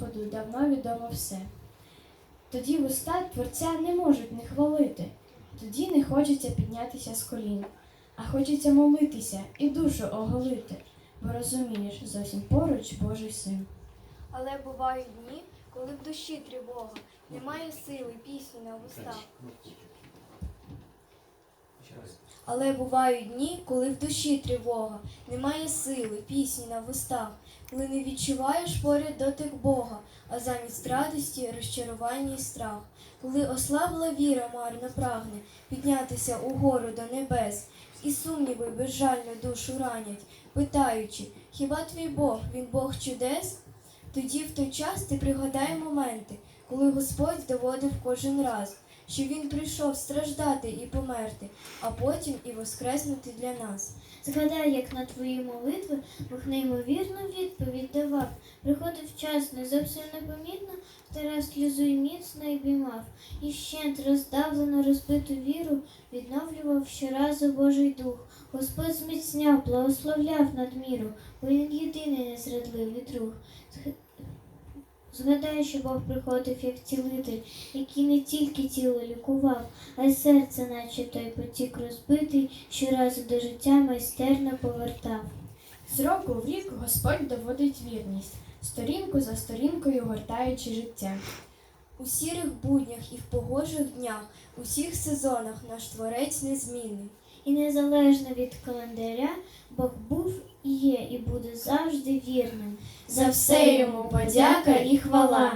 Господу давно відомо все. Тоді вуста Творця не можуть не хвалити, тоді не хочеться піднятися з колін, а хочеться молитися і душу оголити, бо розумієш, зовсім поруч Божий син. Але бувають дні, коли в душі тривога, немає сили пісні на вустах. Але бувають дні, коли в душі тривога, немає сили, пісні на вустах, коли не відчуваєш поряд дотик Бога, а замість радості розчарування і страх, коли ослабла віра марно прагне піднятися угору до небес, і сумніви безжально душу ранять, питаючи, хіба твій Бог, він Бог чудес? Тоді в той час ти пригадай моменти, коли Господь доводив кожен раз, що Він прийшов страждати і померти, а потім і воскреснути для нас. Згадай, як на твої молитви Бог неймовірну відповідь давав. Приходив час не зовсім непомітно, втирав сльозу і міцно обіймав. І щент роздавлену розбиту віру відновлював щоразу Божий дух. Господь зміцняв, благословляв надміру, бо він єдиний незрадливий друг. Зг- Згадай, що Бог приходив як цілитель, який не тільки тіло лікував, а й серце, наче той потік розбитий, щоразу до життя майстерно повертав. З року в рік Господь доводить вірність, сторінку за сторінкою гортаючи життя. У сірих буднях і в погожих днях, у всіх сезонах наш творець незмінний. І незалежно від календаря, Бог був і буде завжди вірним. За все йому подяка і хвала.